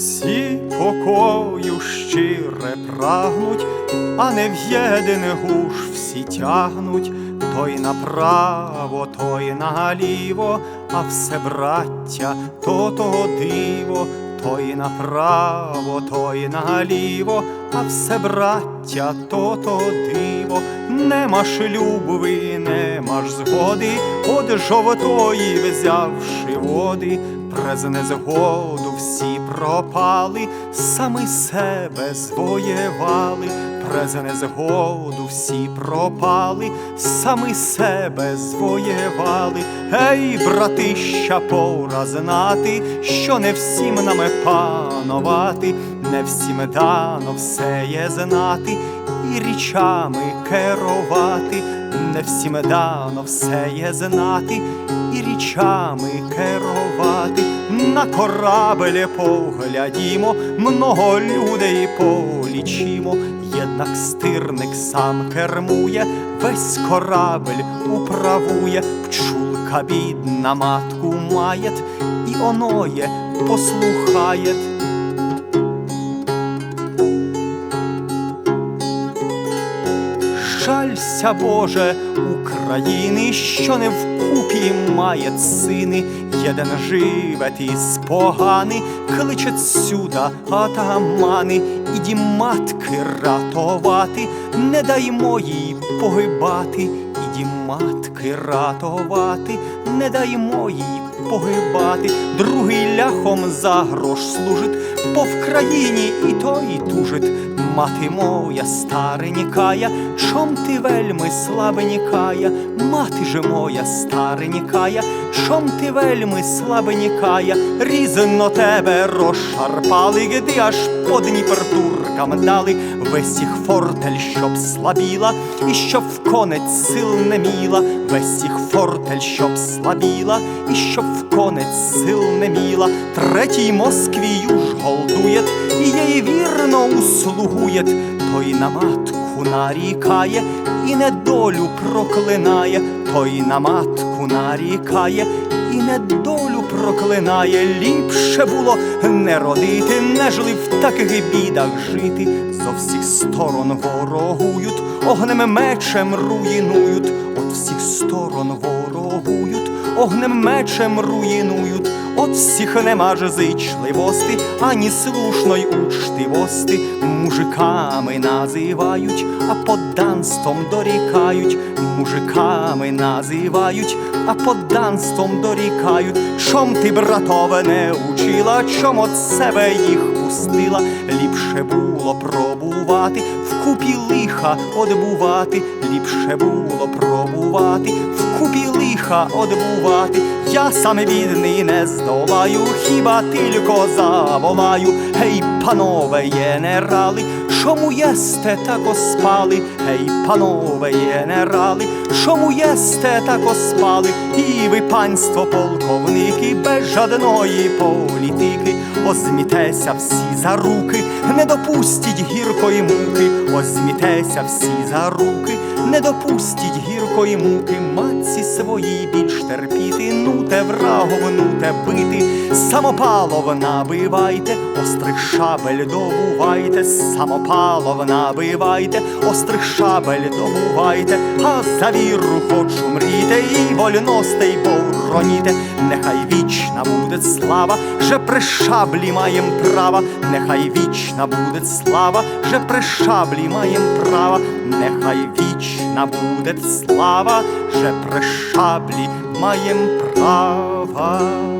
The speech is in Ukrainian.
всі покою щире прагнуть, а не в єдине гуш всі тягнуть, той направо, той наліво, а все браття то того диво, той направо, той наліво, а все браття то того диво, нема ж шлюбу, нема ж згоди от жовтої взявши води, през незгоду всі пропали, сами себе звоєвали, през незгоду всі пропали, сами себе звоєвали. Ей, братища, пора знати, що не всім нами панувати, не всім дано все є знати, і річами керувати, не всім дано все є знати, і річами керувати. На корабелі поглядімо, много людей полічимо, єднак стирник сам кермує, весь корабель управує, пчулка бідна матку маєт, і оноє послухає. Жалься, Боже, України, що не вкупі має сини, єден живе ті спогани, кличет сюда атамани, іді матки ратувати, не даймо їй погибати, іді матки ратувати, не даймо їй погибати, другий ляхом за грош служить, по в країні і той тужить. Мати моя старенькая, чом ти вельми слабенькая, мати же моя старенькая, чом ти вельми слабенькая, різно тебе розшарпали, гди аж по Дніпр туркам дали, весь їх фортель, щоб слабіла, і щоб в конець сил не міла, весь їх фортель, щоб слабіла, і щоб конець сил не міла, третій Москвію ж голдує, і їй вірно услугує, той на матку нарікає, і недолю проклинає, той на матку нарікає, і недолю проклинає, ліпше було не родити, нежели в таких бідах жити. Зо всіх сторон ворогують, огнем мечем руїнують, от всіх сторон ворогують, огнем мечем руїнують, от всіх нема ж зичливости, ані слушної учтивости, мужиками називають, а подданством дорікають, мужиками називають, а подданством дорікають, чом ти, братове, не учила, чом от себе їх пустила, ліпше було пробувати, вкупі лиха одбувати, ліпше було пробувати, вкупі лиха одбувати, я саме бідний не здолаю, хіба тільки заволаю, гей, панове генерали, чому єсте тако спали, гей, панове генерали, чому єсте тако спали, і ви, панство полковники, без жодної політики, озмітеся всі за руки, не допустіть гіркої муки, озмітеся всі за руки, не допустіть гіркої муки, матці своїй більш терпіти, нуте врагов, нуте бити, самопалов набивайте, острих шабель добувайте, самопалов набивайте, острих шабель добувайте, а за віру хочу мріти, і вольностей бороніте, нехай вічна буде слава, же при шаблі маєм права, нехай вічна буде слава, же при шаблі маєм права, нехай вічна буде слава, же при шаблі маєм права.